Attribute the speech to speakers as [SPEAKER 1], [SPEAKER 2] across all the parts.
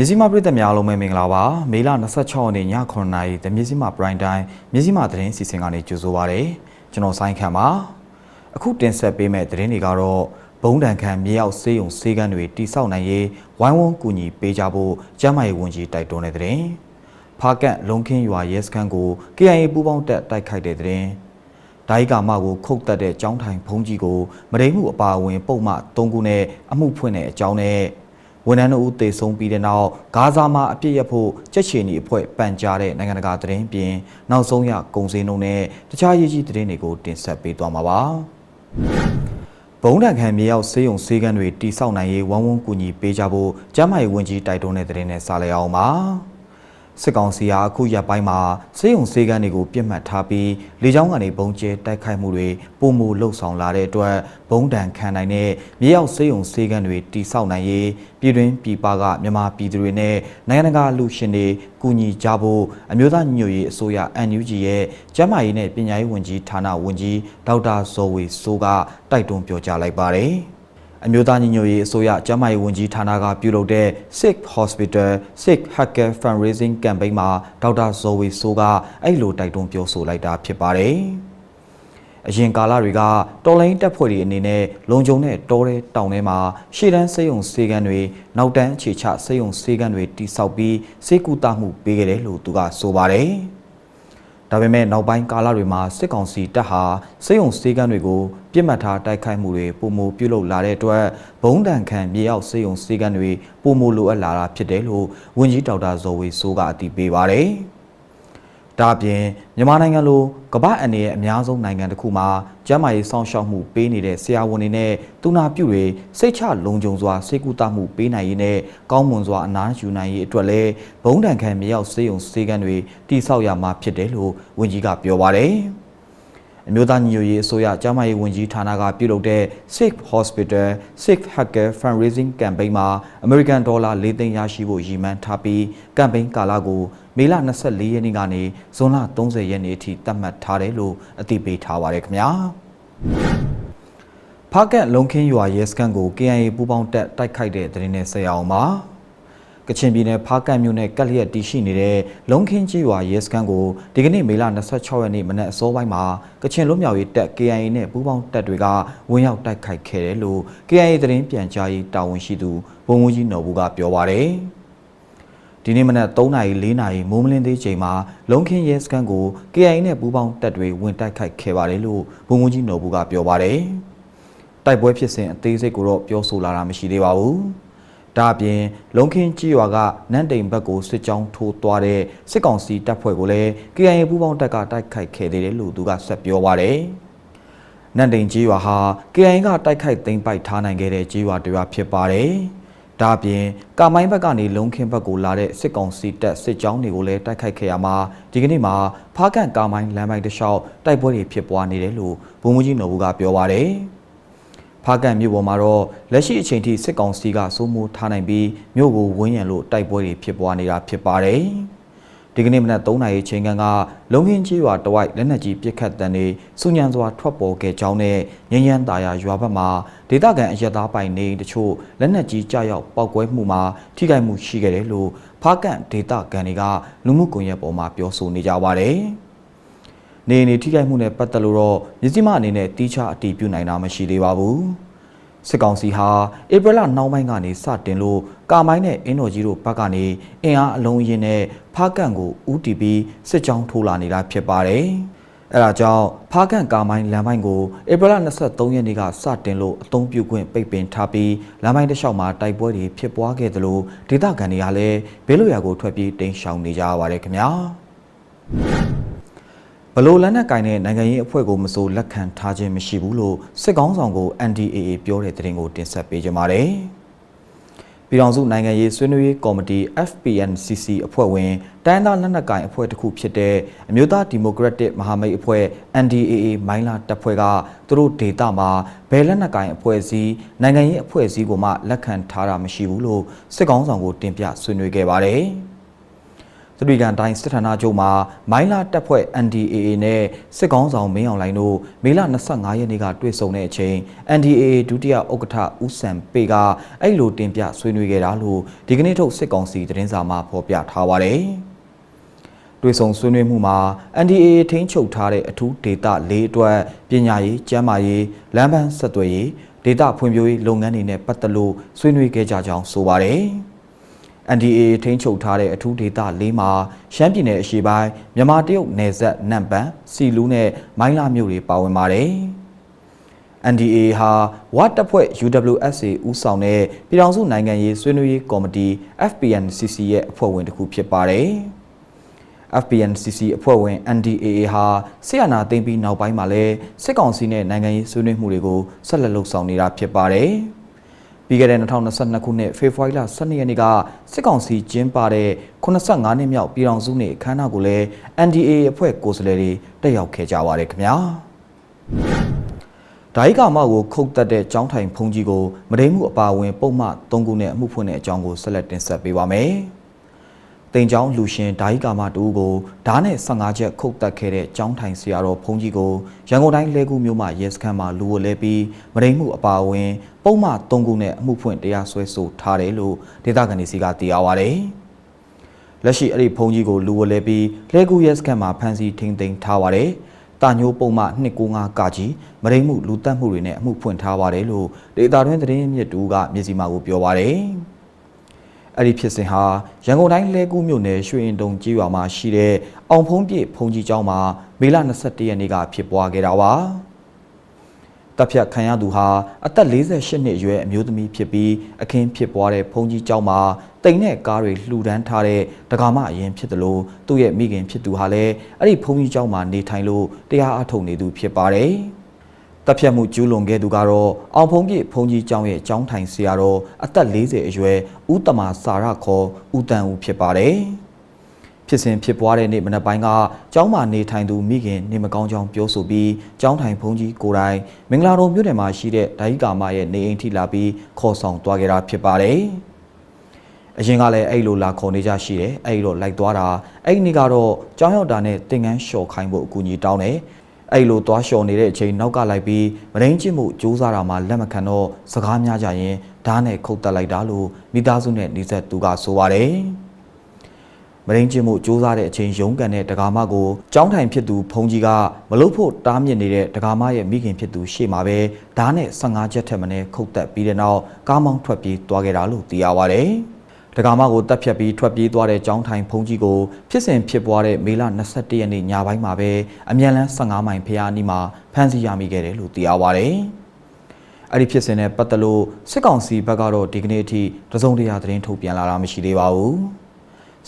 [SPEAKER 1] မြစည်းမပြည်သက်များအားလုံးပဲမင်္ဂလာပါမေလ26ရက်နေ့ည9:00နာရီတမြစည်းမပရိုင်တိုင်းမြစည်းမသတင်းစီစဉ်ကနေကြိုဆိုပါရစေကျွန်တော်ဆိုင်းခန့်ပါအခုတင်ဆက်ပေးမယ့်သတင်းတွေကတော့ဘုံတန်ခံမြေရောက်စေးုံစေးကန်းတွေတိစောက်နိုင်ရေးဝိုင်းဝန်းကူညီပေးကြဖို့ကျမ်းမာရေးဝန်ကြီးတိုက်တွန်းတဲ့သတင်းဖားကန့်လုံခင်းရွာရဲစခန်းကို KIA ပူးပေါင်းတပ်တိုက်ခိုက်တဲ့သတင်းဒိုင်းကာမကိုခုတ်တက်တဲ့ចောင်းထိုင်ဖုံးကြီးကိုမရိမှုအပါအဝင် ပုံမှ3ခုနဲ့အမှုဖွင့်တဲ့အကြောင်းနဲ့ ဝန်ထမ်းတို့ဦးတေဆုံးပြီးတဲ့နောက်ဂါဇာမှာအပြစ်ရဖို့ကြက်ချီနီအဖွဲ့ပန်ကြားတဲ့နိုင်ငံတကာသတင်းပြင်နောက်ဆုံးရကုံစင်းတို့နဲ့တခြားရေးကြီးသတင်းတွေကိုတင်ဆက်ပေးသွားမှာပါဘုံတန်ခံမြေရောက်စေးုံစေးကန်းတွေတိစောက်နိုင်ရေးဝမ်းဝန်းကူညီပေးကြဖို့ကျမ်းမာရေးဝန်ကြီးတိုက်တွန်းတဲ့သတင်းနဲ့စားလိုက်အောင်ပါ စစ်ကောင်စီဟာအခုရက်ပိုင်းမှာစေယုံစေကန်းတွေကိုပြစ်မှတ်ထားပြီးလေကြောင်းကနေဘုံကျဲတိုက်ခိုက်မှုတွေပုံမူလှုပ်ဆောင်လာတဲ့အတွက်ဘုံတန်ခံနိုင်တဲ့မြေရောက်စေယုံစေကန်းတွေတိစောက်နိုင်ရေးပြည်တွင်းပြည်ပကမြန်မာပြည်သူတွေနဲ့နိုင်ငံတကာလူရှင်တွေကူညီကြဖို့အမျိုးသားညီညွတ်ရေးအစိုးရ NUG ရဲ့ကျန်းမာရေးနဲ့ပညာရေးဝန်ကြီးဌာနဝန်ကြီးဒေါက်တာဇော်ဝေစိုးကတိုက်တွန်းပြောကြားလိုက်ပါတယ်။ အမျိုးသားညီညွတ်ရေးအစိုးရကျန်းမာရေးဝန်ကြီးဌာနကပြုလုပ်တဲ့ Sick Hospital Sick Hacker Fundraising Campaign မှာဒေါက်တာဇော်ဝေဆိုးကအဲ့လိုတိုက်တွန်းပြောဆိုလိုက်တာဖြစ်ပါတယ်။အရင်ကာလတွေကတော်လိုင်းတပ်ဖွဲ့တွေအနေနဲ့လုံခြုံတဲ့တောထဲတောင်ထဲမှာရှေ့တန်းစေယုံစေကန်းတွေနောက်တန်းအခြေချစေယုံစေကန်းတွေတိစောက်ပြီးစေကူတာမှုပေးခဲ့တယ်လို့သူကဆိုပါတယ်။ ဒါပေမဲ့နောက်ပိုင်းကာလတွေမှာစစ်ကောင်စီတပ်ဟာစေယုံစေကန်းတွေကိုပြစ်မှတ်ထားတိုက်ခိုက်မှုတွေပုံမပြုလုပ်လာတဲ့အတွက်ဘုံတန်ခံမြေရောက်စေယုံစေကန်းတွေပုံမလိုအပ်လာတာဖြစ်တယ်လို့ဝန်ကြီးဒေါက်တာဇော်ဝေဆိုးကအတည်ပြုပါတယ်။ ဒါအပြင်မြန်မာနိုင်ငံလိုကမ္ဘာအန်ရဲ့အများဆုံးနိုင်ငံတစ်ခုမှာကျန်းမာရေးစောင့်ရှောက်မှုပေးနေတဲ့ဆရာဝန်တွေနဲ့သူနာပြုတွေစိတ်ချလုံခြုံစွာစေကူတာမှုပေးနိုင်ရေးနဲ့ကောင်းမွန်စွာအနားယူနိုင်ရေးအတွက်လည်းဘုံတန်ခံမြေရောက်စေယုံစေကန်းတွေတိဆောက်ရမှာဖြစ်တယ်လို့ဝန်ကြီးကပြောပါတယ်။ အမျိုးသားညီညွတ်ရေးအစိုးရကျန်းမာရေးဝန်ကြီးဌာနကပြုလုပ်တဲ့ Sick Hospital Sick Hacker Fundraising Campaign မှာ American Dollar ၄သိန်းရရှိဖို့ရည်မှန်းထားပြီး campaign ကာလကိုမေလ24ရက်နေ့ကနေဇွန်လ30ရက်နေ့အထိသတ်မှတ်ထားတယ်လို့အသိပေးထားပါရခင်ဗျာဖားကန့်လုံခင်းရွာရဲစခန်းကို KIA ပူးပေါင်းတပ်တိုက်ခိုက်တဲ့တဲ့နဲ့ဆက်ရအောင်ပါ ကချင်ပြည်နယ်ဖားကန့်မြို့နယ်ကက်လျက်တည်ရှိနေတဲ့လုံခင်းကြီးရွာရဲစခန်းကိုဒီကနေ့မေလ26ရက်နေ့မနက်အစောပိုင်းမှာကချင်လွတ်မြောက်ရေးတပ် KIA နဲ့ပူးပေါင်းတပ်တွေကဝင်ရောက်တိုက်ခိုက်ခဲ့တယ်လို့ KIA သတင်းပြန်ကြားရေးတာဝန်ရှိသူဗိုလ်မှူးကြီးနော်ဘူးကပြောပါတယ်ဒီနေ့မနက်3နာရီ4နာရီမိုးမလင်းသေးချိန်မှာလုံခင်းရဲစခန်းကို KIA နဲ့ပူးပေါင်းတပ်တွေဝင်တိုက်ခိုက်ခဲ့ပါတယ်လို့ဗိုလ်မှူးကြီးနော်ဘူးကပြောပါတယ်တိုက်ပွဲဖြစ်စဉ်အသေးစိတ်ကိုတော့ပြောဆိုလာတာမရှိသေးပါဘူး။ ဒါအပြင်လုံခင်းကြီးရွာကနန်းတိန်ဘက်ကိုစစ်ကြောင်းထိုးသွားတဲ့စစ်ကောင်စီတပ်ဖွဲ့ကိုလည်း KIA ပူးပေါင်းတပ်ကတိုက်ခိုက်ခဲ့သေးတယ်လို့သူကဆက်ပြောပါတယ်။နန်းတိန်ကြီးရွာဟာ KIA ကတိုက်ခိုက်သိမ်းပိုက်ထားနိုင်ခဲ့တဲ့ကြီးရွာတစ်ရွာဖြစ်ပါတယ်။ဒါအပြင်ကာမိုင်းဘက်ကနေလုံခင်းဘက်ကိုလာတဲ့စစ်ကောင်စီတပ်စစ်ကြောင်းတွေကိုလည်းတိုက်ခိုက်ခဲ့ရမှာဒီကနေ့မှာဖားကန့်ကာမိုင်းလမ်းပိုင်းတစ်လျှောက်တိုက်ပွဲတွေဖြစ်ပွားနေတယ်လို့ဗိုလ်မှူးကြီးနော်ဘူးကပြောပါတယ်။ ဖားကန်မြို့ပေါ်မှာတော့လက်ရှိအချိန်ထိစစ်ကောင်စီကစိုးမိုးထားနိုင်ပြီးမြို့ကိုဝန်းရံလို့တိုက်ပွဲတွေဖြစ်ပွားနေတာဖြစ်ပါတယ်။ဒီကနေ့မနက်3နာရီချိန်ကလုံခင်းကြီးရွာတဝိုက်လက်နက်ကြီးပစ်ခတ်တံတွေစုညံစွာထွက်ပေါ်ခဲ့ကြောင်းနဲ့ငញ្ញမ်းတာယာရွာဘက်မှာဒေသခံအရက်သားပိုင်နေတချို့လက်နက်ကြီးကြောက်ရောက်ပောက်ကွဲမှုမှာထိခိုက်မှုရှိခဲ့တယ်လို့ဖားကန်ဒေသခံတွေကလူမှုကွန်ရက်ပေါ်မှာပြောဆိုနေကြပါတယ်။ နေနေထိခိုက်မှုနဲ့ပတ်သက်လို့တော့မြစည်းမအနေနဲ့တီးခြားအတီးပြုတ်နိုင်တာမရှိသေးပါဘူး။စစ်ကောင်စီဟာဧပြီလနှောင်းပိုင်းကနေစတင်လို့ကာမိုင်းနဲ့အင်းတော်ကြီးတို့ဘက်ကနေအင်အားအလုံးရင်းနဲ့ဖားကန့်ကိုဦးတီပြီးစစ်ကြောင်းထိုးလာနေတာဖြစ်ပါတယ်။အဲဒါကြောင့်ဖားကန့်ကာမိုင်းလမ်းပိုင်းကိုဧပြီလ23ရက်နေ့ကစတင်လို့အသုံးပြုခွင့်ပိတ်ပင်ထားပြီးလမ်းပိုင်းတစ်လျှောက်မှာတိုက်ပွဲတွေဖြစ်ပွားခဲ့သလိုဒေသခံတွေကလည်းဘေးလွရာကိုထွက်ပြေးတိမ်းရှောင်နေကြရပါတယ်ခင်ဗျာ။ ဘလို့လက်နက်ကင်တဲ့နိုင်ငံရေးအဖွဲ့ကိုမစိုးလက်ခံထားခြင်းမရှိဘူးလို့စစ်ကောင်းဆောင်ကို NDAA ပြောတဲ့သတင်းကိုတင်ဆက်ပေးကြပါမယ်။ပြည်ထောင်စုနိုင်ငံရေးဆွေးနွေးရေးကော်မတီ FPNCC အဖွဲ့ဝင်တိုင်းသားလက်နက်ကင်အဖွဲ့တစ်ခုဖြစ်တဲ့အမျိုးသားဒီမိုကရက်တစ်မဟာမိတ်အဖွဲ့ NDAA မိုင်းလာတပ်ဖွဲ့ကသူတို့ဒေတာမှာဘယ်လက်နက်ကင်အဖွဲ့အစည်းနိုင်ငံရေးအဖွဲ့အစည်းကိုမှလက်ခံထားတာမရှိဘူးလို့စစ်ကောင်းဆောင်ကိုတင်ပြဆွေးနွေးခဲ့ပါတယ်။ သတိကန်တိုင်းစစ်ဌာနချုပ်မှာမိုင်းလာတပ်ဖွဲ့ NDAA နဲ့စစ်ကောင်းဆောင်မင်းအောင်လှိုင်တို့မေလ25ရက်နေ့ကတွေ့ဆုံတဲ့အချိန် NDAA ဒုတိယဥက္ကဋ္ဌဦးစံပေကအဲ့လိုတင်ပြဆွေးနွေးခဲ့တာလို့ဒီကနေ့ထုတ်စစ်ကောင်စီသတင်းစာမှာဖော်ပြထားပါတယ်။တွေ့ဆုံဆွေးနွေးမှုမှာ NDAA ထိန်းချုပ်ထားတဲ့အထူးဒေသ၄အတွက်ပညာရေး၊ကျန်းမာရေး၊လမ်းပန်းဆက်သွယ်ရေးဒေသဖွံ့ဖြိုးရေးလုပ်ငန်းတွေနဲ့ပတ်သက်လို့ဆွေးနွေးခဲ့ကြကြောင်းဆိုပါတယ်။ NDA ထိန်းချုပ်ထားတဲ့အထူးဒေသ၄မှာရှမ်းပြည်နယ်အရှေ့ပိုင်းမြန်မာတရုတ်နယ်စပ်နမ်ပန်စီလူးနဲ့မိုင်းလာမြို့တွေပါဝင်ပါတယ်။ NDA ဟာဝတ်တပ်ဖွဲ့ UWSA ဦးဆောင်တဲ့ပြည်ထောင်စုနိုင်ငံရေးဆွေးနွေးရေးကော်မတီ FPNCC ရဲ့အဖွဲ့ဝင်တစ်ခုဖြစ်ပါတယ်။ FPNCC အဖွဲ့ဝင် NDAA ဟာဆီယနာသိမ်းပြီးနောက်ပိုင်းမှာလဲစစ်ကောင်စီနဲ့နိုင်ငံရေးဆွေးနွေးမှုတွေကိုဆက်လက်လုပ်ဆောင်နေတာဖြစ်ပါတယ်။ ပြီးခဲ့တဲ့2022ခုနှစ်ဖေဖော်ဝါရီလ12ရက်နေ့ကစစ်ကောင်စီကျင်းပတဲ့85နှစ်မြောက်ပြည်ထောင်စုနေ့အခမ်းအနားကိုလည်း NDA အဖွဲ့ကိုယ်စားလှယ်တွေတက်ရောက်ခဲ့ကြပါတယ်ခင်ဗျာဒိုင်းကာမကိုခုတ်တက်တဲ့ចောင်းထိုင်ဖုန်ကြီးကိုမဒိမှုအပါအဝင် ပုံမှန်3ခုနဲ့အမှုဖွင့်တဲ့အကြောင်းကိုဆက်လက်တင်ဆက်ပေးပါမယ်။ တင်ချောင်းလူရှင်ဓာဟိကာမတူကိုဓားနဲ့15ချက်ခုတ်တက်ခဲ့တဲ့ចောင်းထိုင်ဆရာတော်ဘုန်းကြီးကိုရန်ကုန်တိုင်းလဲကူမြို့မှာရဲစခန်းမှာလူဝလဲပြီးမရိမှုအပါအဝင် ပုံမှန်3ခုနဲ့အမှုဖွင့်တရားစွဲဆိုထားတယ်လို့ဒေသခံတွေစီကသိရပါဗျ။လက်ရှိအဲ့ဒီဘုန်းကြီးကိုလူဝလဲပြီးလဲကူရဲစခန်းမှာဖမ်းဆီးထိန်းသိမ်းထားပါတယ်။တာညိုးပုံမှ295ကကြီးမရိမှုလူတက်မှုတွေနဲ့အမှုဖွင့်ထားပါတယ်လို့ဒေတာတွင်းသတင်းမြစ်တူကမြေစီမာကိုပြောပါတယ်။ အဲ့ဒီဖြစ်စဉ်ဟာရန်ကုန်တိုင်းလဲကူးမြို့နယ်ရွှေရင်တုံကြီးရွာမှာရှိတဲ့အောင်ဖုံးပြည့်ဖုန်ကြီးကျောင်းမှာမေလ21ရက်နေ့ကဖြစ်ပွားခဲ့တာပါတပ်ဖြတ်ခံရသူဟာအသက်48နှစ်အရွယ်အမျိုးသမီးဖြစ်ပြီးအခင်းဖြစ်ပွားတဲ့ဖုန်ကြီးကျောင်းမှာတိမ်နဲ့ကားတွေလှူဒန်းထားတဲ့ဒကာမအရင်ဖြစ်တယ်လို့သူ့ရဲ့မိခင်ဖြစ်သူဟာလည်းအဲ့ဒီဖုန်ကြီးကျောင်းမှာနေထိုင်လို့တရားအထုတ်နေသူဖြစ်ပါတယ်။ တပ်ဖြတ်မှုကျူးလွန်ခဲ့သူကတော့အောင်ဖုံးပြည့်ဖုံးကြီးကျောင်းရဲ့ကျောင်းထိုင်ဆရာတော်အသက်40အရွယ်ဦးတမာစာရခေါ်ဦးတန်ဦးဖြစ်ပါတယ်ဖြစ်စဉ်ဖြစ်ပွားတဲ့နေ့မနက်ပိုင်းကကျောင်းမှာနေထိုင်သူမိခင်နေမကောင်းကြောင်းပြောဆိုပြီးကျောင်းထိုင်ဖုံးကြီးကိုယ်တိုင်မင်္ဂလာတော်မြို့နယ်မှာရှိတဲ့ဒိုင်းကာမရဲ့နေအိမ်ထိလာပြီးခေါ်ဆောင်သွားခဲ့တာဖြစ်ပါတယ်အရင်ကလည်းအဲ့လိုလာခေါ်နေကြရှိတယ်အဲ့လိုလိုက်သွားတာအဲ့ဒီနေ့ကတော့ကျောင်းရောက်တာနဲ့တင်ငန်းလျှော်ခိုင်းဖို့အကူအညီတောင်းတယ် အဲ့လိုသွားလျှော်နေတဲ့အချိန်နောက်ကလိုက်ပြီးမရင်းချစ်မှုစူးစမ်းတာမှလက်မခံတော့စကားများကြရင်ဓာတ်နဲ့ခုတ်တက်လိုက်တာလို့မိသားစုနဲ့နေဆက်သူကဆိုပါတယ်မရင်းချင်းမှုစူးစမ်းတဲ့အချိန်ရုန်းကန်တဲ့ဒကာမကိုကြောင်းထိုင်ဖြစ်သူဖုန်ကြီးကမလုဖို့တားမြစ်နေတဲ့ဒကာမရဲ့မိခင်ဖြစ်သူရှေ့မှာပဲဓာတ်နဲ့15ချက်ထက်မနည်းခုတ်တက်ပြီးတဲ့နောက်ကားမောင်းထွက်ပြေးသွားခဲ့တာလို့သိရပါတယ်။ ဒကာမကိုတပ်ဖြတ်ပြီးထွက်ပြေးသွားတဲ့ကျောင်းထိုင်ဖုန်ကြီးကိုဖြစ်စဉ်ဖြစ်ပွားတဲ့မေလ21ရက်နေ့ညပိုင်းမှာပဲအမြန်လန်း15မိုင်ဖျားအနီးမှာဖမ်းဆီးရမိခဲ့တယ်လို့သိရပါဗျ။အဲ့ဒီဖြစ်စဉ်နဲ့ပတ်သက်လို့စစ်ကောင်စီဘက်ကတော့ဒီကနေ့အထိတစုံတရာသတင်းထုတ်ပြန်လာတာမရှိသေးပါဘူး။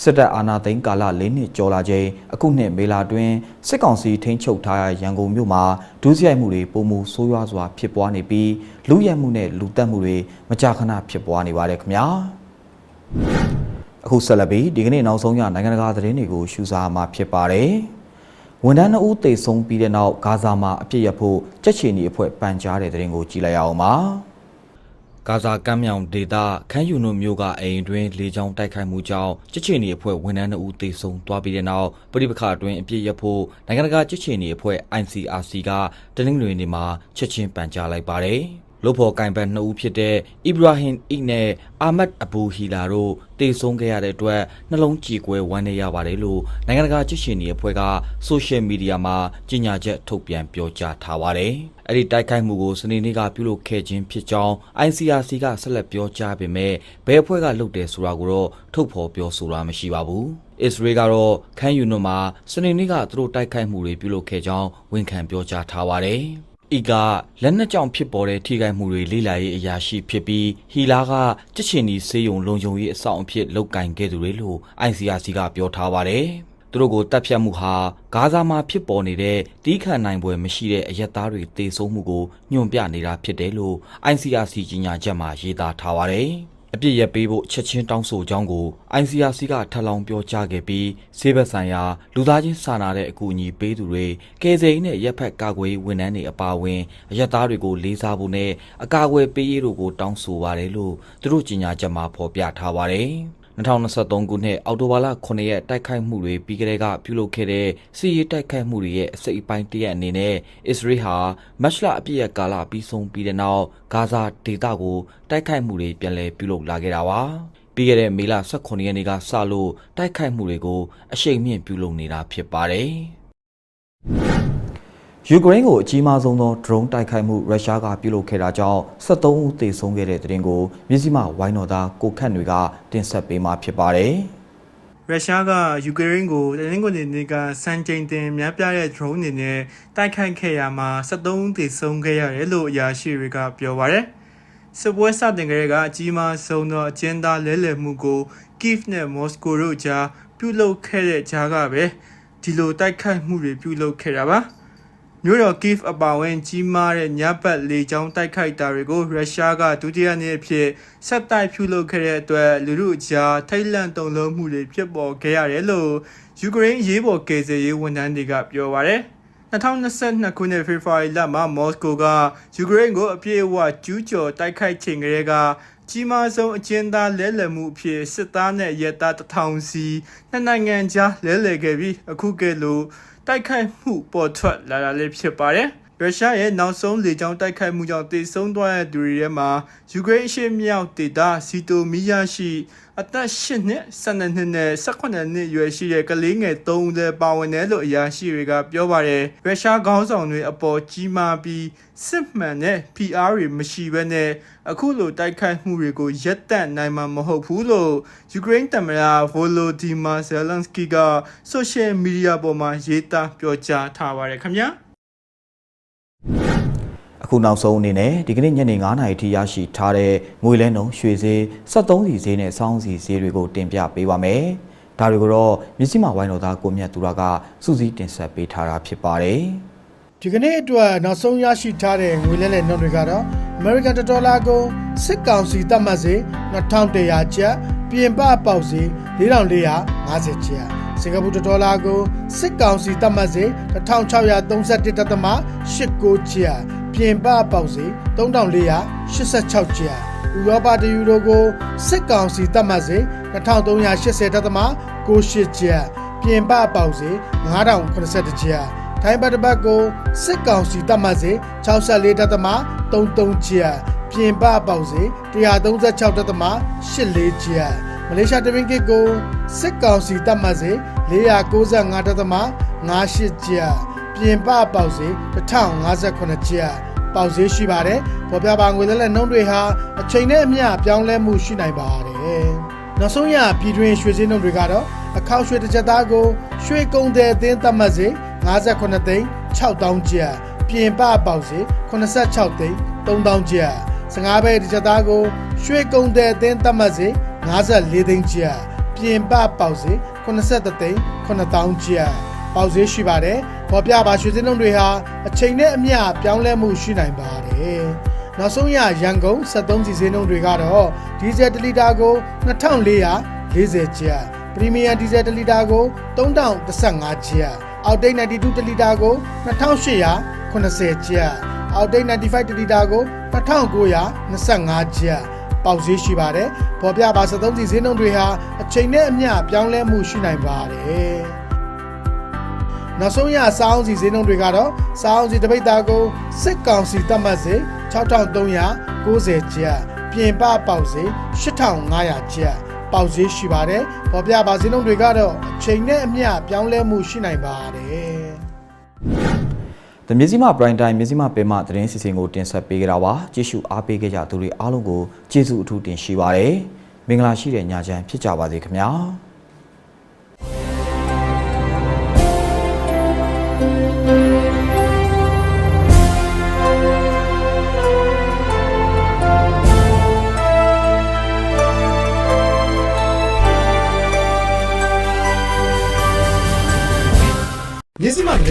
[SPEAKER 1] စစ်တပ်အာဏာသိမ်းကာလ၄နှစ်ကျော်လာချိန်အခုနှစ်မေလာတွင်စစ်ကောင်စီထိန်းချုပ်ထားရရန်ကုန်မြို့မှာဒုစရိုက်မှုတွေပုံမှုဆိုးရွားစွာဖြစ်ပွားနေပြီးလူရဲမှုနဲ့လူတက်မှုတွေမကြာခဏဖြစ်ပွားနေပါတယ်ခင်ဗျာ။ အခုဆက်လက်ပြီးဒီကနေ့နောက်ဆုံးရနိုင်ငံတကာသတင်းတွေကိုရှုစားမှာဖြစ်ပါတယ်။ဝန်ထမ်းနှုတ်သိဆုံးပြီးတဲ့နောက်ဂါဇာမှာအပြစ်ရဖို့ကြက်ချီနီအဖွဲ့ပန်ကြားတဲ့သတင်းကိုကြည့်လိုက်အောင်ပါ။ဂါဇာကမ်းမြောင်ဒေသခန်းယူနိုမျိုးကအိမ်တွင်လေကြောင်းတိုက်ခိုက်မှုကြောင့်ကြက်ချီနီအဖွဲ့ဝန်ထမ်းနှုတ်သိဆုံးသွားပြီးတဲ့နောက်ပြည်ပခါအတွင်းအပြစ်ရဖို့နိုင်ငံတကာကြက်ချီနီအဖွဲ့ ICRC ကတနင်္ဂနွေနေ့မှာချက်ချင်းပန်ကြားလိုက်ပါတယ်။ လို့ဖော်ကင်ပန်နှစ်ဦးဖြစ်တဲ့အီဘရာဟင်အီနဲ့အာမတ်အဘူဟီလာတို့တေဆုံးခဲ့ရတဲ့အတွက်နှလုံးကြေကွဲဝမ်းနည်းရပါတယ်လို့နိုင်ငံတကာကြည့်ရှင်ရေးအဖွဲ့ကဆိုရှယ်မီဒီယာမှာကြေညာချက်ထုတ်ပြန်ပြောကြားထားပါတယ်။အဲ့ဒီတိုက်ခိုက်မှုကိုစနေနေ့ကပြုလုပ်ခဲ့ခြင်းဖြစ်ကြောင်း ICRC ကဆက်လက်ပြောကြားပေမဲ့ဘယ်အဖွဲ့ကလုပ်တယ်ဆိုတာကိုတော့ထုတ်ဖော်ပြောဆိုတာမရှိပါဘူး။အစ္စရေးကတော့ခန်းယူနိုမှာစနေနေ့ကသူတို့တိုက်ခိုက်မှုတွေပြုလုပ်ခဲ့ကြောင်းဝန်ခံပြောကြားထားပါတယ်။ ဤကလက်နက်ကြောင့်ဖြစ်ပေါ်တဲ့ထိခိုက်မှုတွေလေ့လာရေးအရာရှိဖြစ်ပြီးဟီလာကကြစ်ချင်ဒီစေယုံလုံခြုံရေးအဆောင်အဖြစ်လုတ်ကင်ခဲ့သူတွေလို့ ICRC ကပြောထားပါတယ်။သူတို့ကိုတပ်ဖြတ်မှုဟာဂါဇာမှာဖြစ်ပေါ်နေတဲ့တီးခတ်နိုင်ပွဲမရှိတဲ့အရက်သားတွေတေဆုံးမှုကိုညွှန်ပြနေတာဖြစ်တယ်လို့ ICRC ကြီးညာချက်မှာရေးသားထားပါတယ်။ အပြစ်ရပေးဖို့ချက်ချင်းတောင်းဆိုကြောင်းကို ICRC ကထပ်လောင်းပြောကြားခဲ့ပြီးဆေးဘက်ဆိုင်ရာလူသားချင်းစာနာတဲ့အကူအညီပေးသူတွေကယ်ဆယ်ရေးနဲ့ရက်ဖက်ကာကွယ်ဝန်ထမ်းတွေအပါအဝင်အရက်သားတွေကိုလေးစားဖို့နဲ့အကာအကွယ်ပေးရေးတို့ကိုတောင်းဆိုပါတယ်လို့သူတို့ကြေညာချက်မှာဖော်ပြထားပါတယ်။ 2023ခုနှစ်အောက်တိုဘာလ9ရက်တိုက်ခိုက်မှုတွေပြီးကတည်းကပြုလုပ်ခဲ့တဲ့စစ်ရေးတိုက်ခိုက်မှုတွေရဲ့အစိတ်အပိုင်းတစ်ရက်အနေနဲ့အစ္စရေးဟာမတ်လအပြည့်ရဲ့ကာလပြီးဆုံးပြီးတဲ့နောက်ဂါဇာဒေသကိုတိုက်ခိုက်မှုတွေပြန်လည်ပြုလုပ်လာခဲ့တာပါပြီးခဲ့တဲ့မေလ18ရက်နေ့ကစလို့တိုက်ခိုက်မှုတွေကိုအရှိန်မြင့်ပြုလုပ်နေတာဖြစ်ပါတယ် ယူကရိန်းကိုအကြီးမားဆုံးသော drone တိုက်ခိုက်မှုရုရှားကပြုလုပ်ခဲ့တာကြောင့်73ဦးသေဆုံးခဲ့တဲ့တဲ့တင်ကိုမြစည်းမဝိုင်းတော်သားကိုခန့်တွေကတင်ဆက်ပေးမှာဖြစ်ပါတယ်။
[SPEAKER 2] ရုရှားကယူကရိန်းကိုတနင်္ဂနွေနေ့ကစံချိန်တင်များပြားတဲ့ drone အနေနဲ့တိုက်ခိုက်ခဲ့ရမှာ73ဦးသေဆုံးခဲ့ရတယ်လို့အရာရှိတွေကပြောပါတယ်။စစ်ပွဲစတင်ကြတဲ့ကအကြီးမားဆုံးသောအကျဉ်းသားလဲလှယ်မှုကို Kiev နဲ့ Moscow တို့ကြားပြုလုပ်ခဲ့တဲ့ကြားကပဲဒီလိုတိုက်ခိုက်မှုတွေပြုလုပ်ခဲ့တာပါ။ မြို့တော် Kiev အပါအဝင်ကြီးမားတဲ့ညပတ်လေကြောင်းတိုက်ခိုက်တာတွေကိုရုရှားကဒုတိယနေ့အဖြစ်ဆက်တိုက်ပြုလုပ်ခဲ့တဲ့အတွက်လူထုအကြားထိတ်လန့်တုန်လှုပ်မှုတွေဖြစ်ပေါ်ခဲ့ရတယ်လို့ယူကရိန်းရေးပေါ်ကယ်ဆယ်ရေးဝန်ထမ်းတွေကပြောပါတယ်။2022ခုနှစ်ဖေဖော်ဝါရီလမှာမော်စကိုကယူကရိန်းကိုအပြည့်အဝကျူးကျော်တိုက်ခိုက်ချိန်ကလေးကကြီးမားဆုံးအကျဉ်းသားလဲလှယ်မှုအဖြစ်စစ်သားနဲ့ရဲသားတထောင်စီနှစ်နိုင်ငံကြားလဲလှယ်ခဲ့ပြီးအခုကဲ့လို့ တိုက်ခိုက်မှုပေါ်ထွက်လာတာလည်းဖြစ်ပါတယ်။ ရုရှားရဲ့နောက်ဆုံးလေကြောင်းတိုက်ခိုက်မှုကြောင့်တေဆုံးသွားတဲ့သူတွေထဲမှာယူကရိန်းအရှေ့မြောက်ဒေသစီတိုမီယာရှိအသက်၈နှစ်၁၂နှစ်နဲ့၁၈နှစ်ရွယ်ရှိတဲ့ကလေးငယ်၃ဦးလည်းပါဝင်တယ်လို့အရာရှိတွေကပြောပါတယ်။ရုရှားခေါင်းဆောင်တွေအပေါ်ကြီးမားပြီးစစ်မှန်တဲ့ PR တွေမရှိဘဲနဲ့အခုလိုတိုက်ခိုက်မှုတွေကိုရပ်တန့်နိုင်မှာမဟုတ်ဘူးလို့ယူကရိန်းသမ္မတဗိုလိုဒီမာဇယ်လန်စကီကဆိုရှယ်မီဒီယာပေါ်မှာရေးသားပြောကြားထားပါတယ်ခင်ဗျာ။
[SPEAKER 1] အခုနောက်ဆုံးအနေနဲ့ဒီကနေ့ညနေ9:00နာရီထိရရှိထားတဲ့ငွေလဲနှုန်းရွှေဈေး73စီဈေးနဲ့စောင်းစီဈေးတွေကိုတင်ပြပေးပါမယ်။ဒါတွေကိုတော့မြစည်းမဝိုင်းတော်သားကိုမြတ်သူရကစူးစီးတင်ဆက်ပေးထားတာဖြစ်ပါတယ်။
[SPEAKER 3] ဒီကနေ့အတွက်နောက်ဆုံးရရှိထားတဲ့ငွေလဲလှယ်နှုန်းတွေကတော့ American ဒေါ်လာကိုစစ်ကောင်စီသတ်မှတ်စေ2100ကျပ်ပြင်ပပေါက်စေ4450ကျပ်စင်ကာပူဒေါ်လာကိုစစ်ကောင်စီသတ်မှတ်စေ1631.89ကျပ် ပြင်ပပေါက်စေ3486ကျပ်ဥရောပတယူရိုကိုစစ်ကောင်စီသတ်မှတ်စေ2380.98ကျပ်ပြင်ပပေါက်စေ9081ကျပ်ထိုင်းဘတ်တစ်ပတ်ကိုစစ်ကောင်စီတတ်မှတ်စေ64.33ကျပ်ပြင်ပပေါက်စေ136.84ကျပ်မလေးရှားတမင်ကစ်ကိုစစ်ကောင်စီတတ်မှတ်စေ495.58ကျ ပ်ပြင်ပပေါက်စေ1058ကျပ်ပေါက်ဈေးရှိပါတယ်ပေါ်ပြပါငွေလဲလက်နှုန်းတွေဟာအချိန်နဲ့အမျှပြောင်းလဲမှုရှိနိုင်ပါတယ်နောက်ဆုံးရပြည်တွင်းရွှေစည်းနှုန်းတွေကတော့အခောက်ရွှေတစ်ချက်သားကိုရွှေကုံတဲ့အသင်းသတ်မှတ်စေ58သိန်း6000ကျပ်ပြင်ပပေါက်စေ86သိန်း3000ကျပ်15ဘဲတစ်ချက်သားကိုရွှေကုံတဲ့အသင်းသတ်မှတ်စေ54သိန်းကျပ်ပြင်ပပေါက်စေ83သိန်း9000ကျပ်ပေါက်ဈေးရှိပါတယ် ပေါ်ပြပါရွှေစင်းလုံးတွေဟာအချိန်နဲ့အမျှပြောင်းလဲမှုရှိနိုင်ပါတယ်နောက်ဆုံးရရန်ကုန်73စီစင်းလုံးတွေကတော့ဒီဇယ်1လီတာကို2440ကျပ်ပရီမီယံဒီဇယ်1လီတာကို3015ကျပ်အောက်တိတ်92တလီတာကို2880ကျပ်အောက်တိတ်95တလီတာကို2925ကျပ်ပေါက်ဈေးရှိပါတယ်။ပေါ်ပြပါ73စီဈေးနှုန်းတွေဟာအချိန်နဲ့အမျှပြောင်းလဲမှုရှိနိုင်ပါတယ်။ နောက်ဆုံးရစောင်းစီဈေးနှုန်းတွေကတော့စောင်းစီတပိတ်သားကိုစစ်ကောင်စီတတ်မှတ်စေ6390ကျပ်ပြင်ပပေါက်စေ8500ကျပ်ပေါက်ဈေးရှိပါတယ်။ပေါ်ပြပါဈေးနှုန်းတွေကတော့အချိန်နဲ့အမျှပြောင်းလဲမှုရှိနိုင်ပါတယ်။
[SPEAKER 1] တမြစည်းမပရိုင်တိုင်းမြစည်းမပင်မသတင်းစီစဉ်ကိုတင်ဆက်ပေးကြတာပါကြည့်ရှုအားပေးခဲ့ကြသူတွေအားလုံးကိုကျေးဇူးအထူးတင်ရှိပါတယ်မင်္ဂလာရှိတဲ့ညချမ်းဖြစ်ကြပါစေခင်ဗျာ Ne zaman